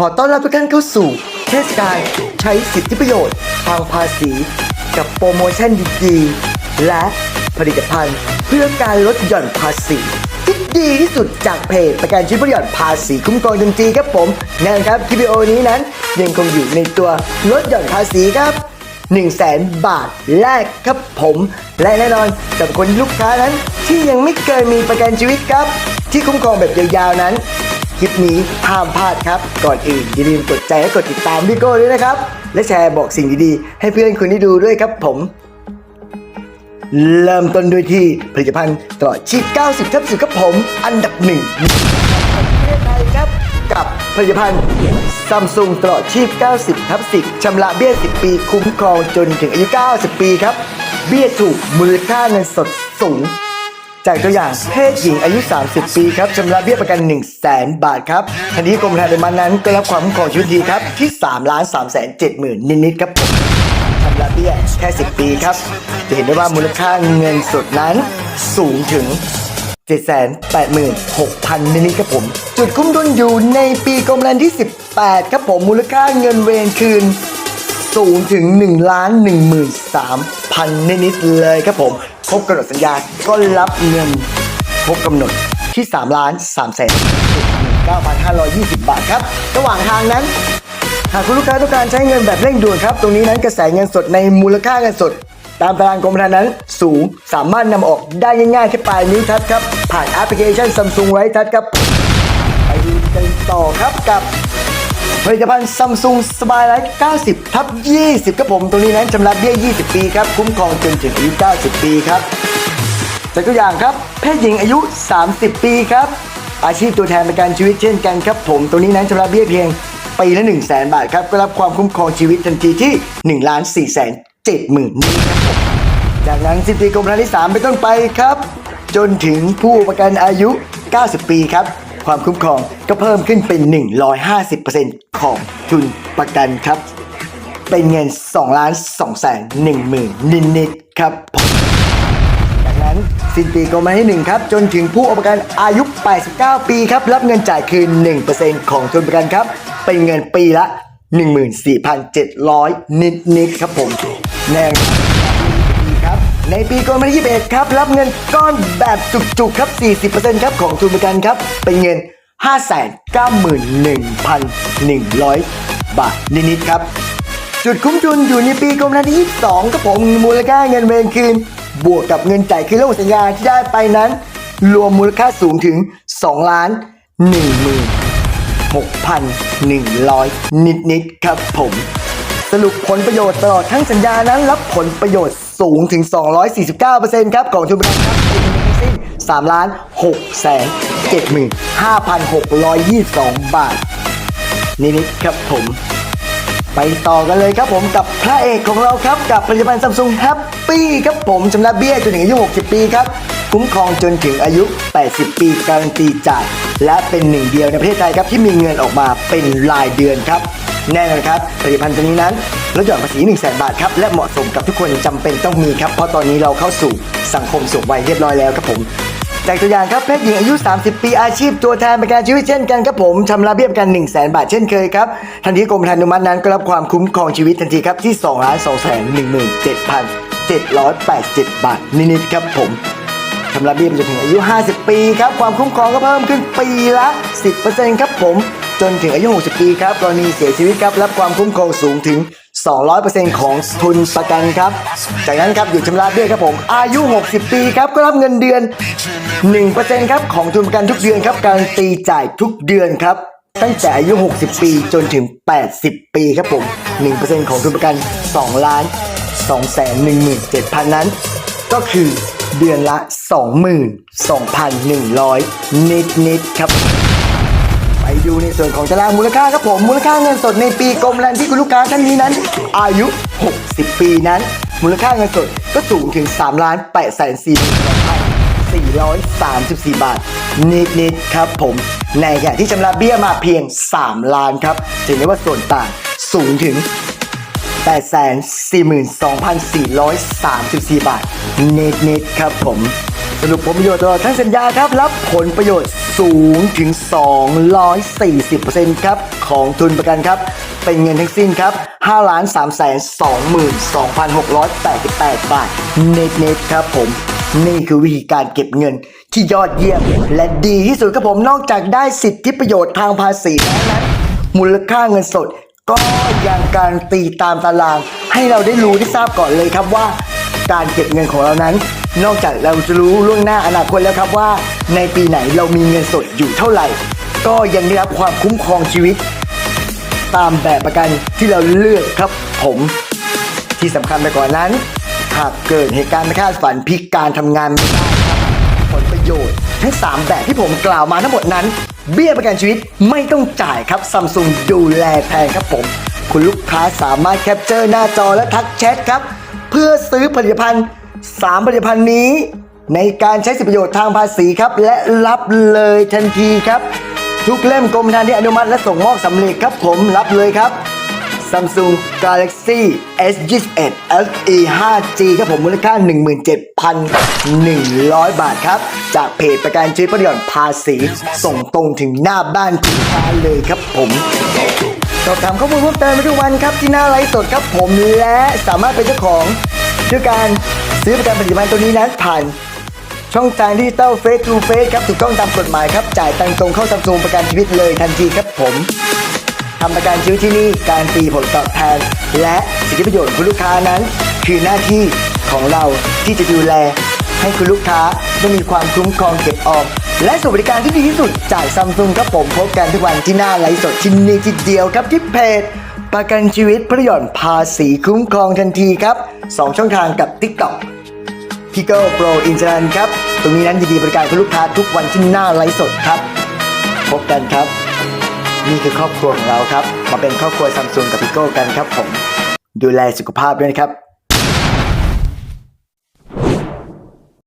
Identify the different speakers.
Speaker 1: ขอต้อนรับทุกท่านเข้าสู่เทศกาลใช้สิทธิประโยชน์ทางภาษี กับโปรโมชั่นดีๆ และผลิตภัณฑ์เพื่อการลดหย่อนภาษีที่ดีที่สุดจากเพจประกันชีวิตประโยชน์ภาษีคุ้มครองทันทีครับผมแน่นอนครับคลิปวิดีโอนี้นั้นยังคงอยู่ในตัวลดหย่อนภาษีครับ1 0 0 0 0แสนบาทแรกครับผม และแน่นอนสำหรับคนลูกค้านั้นที่ยังไม่เคยมีประกันชีวิตครับ ที่คุ้มครองแบบยาวๆนั้น คลิปนี้ห้ามพลาดครับ ก่อนอื่นอย่าลืมกดใจและกดติดตามพี่โก้ด้วยนะครับ และแชร์บอกสิ่งดีๆ ให้เพื่อนคุณได้ดูด้วยครับผม เริ่มต้นด้วยที่ผลิตภัณฑ์ตลอดชีพ90ทับ10ครับผม อันดับหนึ่งประเทศไทยครับกับผลิตภัณฑ์ซัมซุงตลอดชีพ 90ทับ10ชำระเบี้ย 10 ปี คุ้มครองจนถึงอายุ 90 ปีครับ เบี้ยถูกมูลค่าเงินสดสูง จากตัวอย่างเพศหญิงอายุ 30 ปีครับชำระเบี้ยประกัน 1 0 0 0 0แสนบาทครับทันทีกรมธนารักษ์นั้นก็รับความคุ้มครองชีวิตดีครับที่3ล้าน3แสน7หมื่นนิดๆครับผมชำระเบี้ยแค่ 10 ปีครับ จะเห็นได้ว่ามูลค่าเงินสดนั้นสูงถึง786,000นิดๆครับผม จุดคุ้มทุนอยู่ในปีกรมธรรม์ที่ 18 ครับผม มูลค่าเงินเวรคืนสูงถึง1ล้าน13พันนิดๆเลยครับผม ครบกำหนดสัญญาก็รับเงินครบกำหนดที่ 3 ล้าน3แสน9,520 บาทครับ ระหว่างทางนั้น หากคุณลูกค้าต้องการใช้เงินแบบเร่งด่วนครับ ตรงนี้นั้นกระแสเงินสดในมูลค่าเงินสด ตามตารางกรมธนารักษ์นั้นสูงสามารถนำออกได้ง่ายๆแค่ปลายนิ้วทัดครับ ผ่านแอปพลิเคชัน Samsung Right Touch ครับ ไปดูกันต่อครับกับ ผลิตภัณฑ์ซัมซุงสบายไลท์90 ทับ 20 ครับผมตรงนี้นั้นชำระเบี้ย 20 ปีครับ คุ้มครองจนถึงอายุ 90 ปีครับจากตัวอย่างครับ เพศหญิงอายุ 30 ปีครับ อาชีพตัวแทนประกันชีวิตเช่นกันครับผมตรงนี้นั้นชำระเบี้ยเพียงปีละ 1 0 0 0 0แบาทครับ ก็รับความคุ้มครองชีวิตทันทีที่1ล้าน4แสน7หมื่นนี้ครับผมจากนั้นสิบปีกรมธนารักษ์ที่3เป็นต้นไปครับ จนถึงผู้ประกันอายุ 90 ปีครับ ความคุ้มครองก็เพิ่มขึ้นเป็น 150%ของทุนประกันครับ เป็นเงิน2ล้าน2แสน1หมื่นนิดๆครับผมจากนั้นสิ้นปีกรมธรรม์ที่ 1 ครับ จนถึงผู้เอาประกันอายุ 89 ปีครับ รับเงินจ่ายคืน 1%ของทุนประกันครับ เป็นเงินปีละ 14,700 นิดๆครับผมแน่ครับ ในปีกรมธรรม์ที่21ครับ รับเงินก้อนแบบจุกๆ ครับ 40%ครับของทุนประกันครับ เป็นเงิน 591,100 บาทนิดๆครับ จุดคุ้มทุนอยู่ในปีกรมธรรม์ที่22ครับผมมูลค่าเงินเวรคืน บวกกับเงินจ่ายคืนระหว่างสัญญาที่ได้ไปนั้น รวมมูลค่าสูงถึง2ล้าน1 6,100 นิดๆครับผม สรุปผลประโยชน์ตลอดทั้งสัญญานั้นรับผลประโยชน์สูงถึง 249%ครับของทุนประกันครับเป็นเงินทั้งสิ้น3ล้าน6แสน75,622 บาท นิดๆครับผม ไปต่อกันเลยครับผมกับพระเอกของเราครับกับผลิตภัณฑ์ซัมซุงแฮปปี้ครับผมชำระเบี้ยจนถึงอายุ 60 ปีครับ คุ้มครองจนถึงอายุ 80 ปีการันตีจ่าย และเป็นหนึ่งเดียวในประเทศไทยครับที่มีเงินออกมาเป็นรายเดือนครับแน่นอนครับผลิตภัณฑ์ตัวนี้นั้นลดหย่อนภาษี1 0 0 0 0แบาทครับและเหมาะสมกับทุกคนจำเป็นต้องมีครับเพราะตอนนี้เราเข้าสู่สังคมสูงวัยเรียบร้อยแล้วครับผมจากตัวอย่างครับเพศหญิงอายุ 30 ปีอาชีพตัวแทนประกันชีวิตเช่นกันครับผมชำระเบี้ยประกัน1 0 0 0 0แบาทเช่นเคยครับทันทีกรมธรรม์อนุมัตินั้นก็รับความคุ้มครองชีวิตทันทีครับที่2ล้าน2แสน17,780 บาทนิดๆครับผมำระเบี้ยจนถึงอายุ 50 ปีครับ ความคุ้มครองก็เพิ่มขึ้นปีละ 10%ครับผม จนถึงอายุ 60 ปีครับกรณีเสียชีวิตครับรับความคุ้มครองสูงถึง 200%ของทุนประกันครับ จากนั้นครับหยุดชำระเบี้ยครับผม อายุ 60 ปีครับก็รับเงินเดือน 1%ครับของทุนประกันทุกเดือนครับการตีจ่ายทุกเดือนครับตั้งแต่อายุ 60 ปีจนถึง 80 ปีครับผม 1%ของทุนประกัน 2 ล้าน2แสน17,000 นั้น ก็คือ เดือนละ 22,100 นิดๆครับ ไปดูในส่วนของตารางมูลค่าครับผม มูลค่าเงินสดในปีกรมแรงที่คุณลูกค้าท่านนี้นั้น อายุ 60 ปีนั้น มูลค่าเงินสดก็สูงถึง3ล้าน8แสน4,434 บาท นิดๆครับผม ในขณะที่ชำระเบี้ยมาเพียง 3 ล้านครับจะเห็นได้ว่าส่วนต่างสูงถึง 842,434 บาท เน็ตเน็ตครับผม สรุปผลประโยชน์ตลอดทั้งสัญญาครับ รับผลประโยชน์สูงถึง 240%ครับ ของทุนประกันครับ เป็นเงินทั้งสิ้นครับ5ล้าน3แสน22,688 บาท เน็ตๆครับผมนี่คือวิธีการเก็บเงินที่ยอดเยี่ยม และดีที่สุดครับผมนอกจากได้สิทธิประโยชน์ทางภาษีแล้วนั้นมูลค่าเงินสด ก็ยังการตีตามตาราง ให้เราได้รู้ได้ทราบก่อนเลยครับว่า การเก็บเงินของเรานั้น นอกจากเราจะรู้ล่วงหน้าอนาคตแล้วครับว่า ในปีไหนเรามีเงินสดอยู่เท่าไหร่ ก็ยังได้รับความคุ้มครองชีวิต ตามแบบประกันที่เราเลือกครับผมที่สำคัญไปกว่านนั้น หากเกิดเหตุการณ์ไม่คาดฝันพิการทำงานไม่ได้ครับผลประโยชน์ทั้ง 3 แบบที่ผมกล่าวมาทั้งหมดนั้น เบี้ยประกันชีวิตไม่ต้องจ่ายครับซัมซุงดูแลแทนครับผม คุณลูกค้าสามารถแคปเจอร์หน้าจอและทักแชทครับ เพื่อซื้อผลิตภัณฑ์ 3 ผลิตภัณฑ์นี้ ในการใช้สิทธิประโยชน์ทางภาษีครับ และรับเลยทันทีครับ ทุกเล่มกรมธรรม์ที่อนุมัติและส่งมอบสำเร็จครับผมรับเลยครับ Samsung Galaxy S21 FE 5G ครับผมมูลค่า 17,100 บาทครับ จากเพจประกันชีวิตประโยชน์ภาษี ส่งตรงถึงหน้าบ้านถึงบ้านเลยครับผมสอบถามข้อมูลเพิ่มเติมทุกวันครับที่หน้าไลฟ์สดครับผมและสามารถเป็นเจ้าของด้วยการซื้อประกันผลิตภัณฑ์ตัวนี้นั้นผ่านช่องทางดิจิตอลเฟสทูเฟสครับถูกต้องตามกฎหมายครับ จ่ายตังตรงเข้าซัมซุงประกันชีวิตเลยทันทีครับผม ทำประกันชีวิตที่นี่การตีผลตอบแทน และสิทธิประโยชน์ของคุณลูกค้านั้น คือหน้าที่ของเราที่จะดูแล ให้คุณลูกค้าได้มีความคุ้มครองเก็บออมและสวัสดิการที่ดีที่สุดจากซัมซุงครับผมพบกันทุกวันที่หน้าไลฟ์สดที่นี่ทีเดียวครับที่เพจประกันชีวิตประหย่อนภาษีคุ้มครองทันทีครับสองช่องทางกับ TikTok พี่เกิลโปรอินเตอร์ครับ ตรงนี้นั้นยินดีบริการคุณลูกค้าทุกวันที่หน้าไลฟ์สดครับ พบกันครับ นี่คือครอบครัวของเราครับ มาเป็นครอบครัวซัมซุงกับพี่โก้กันครับผม ดูแลสุขภาพด้วยนะครับ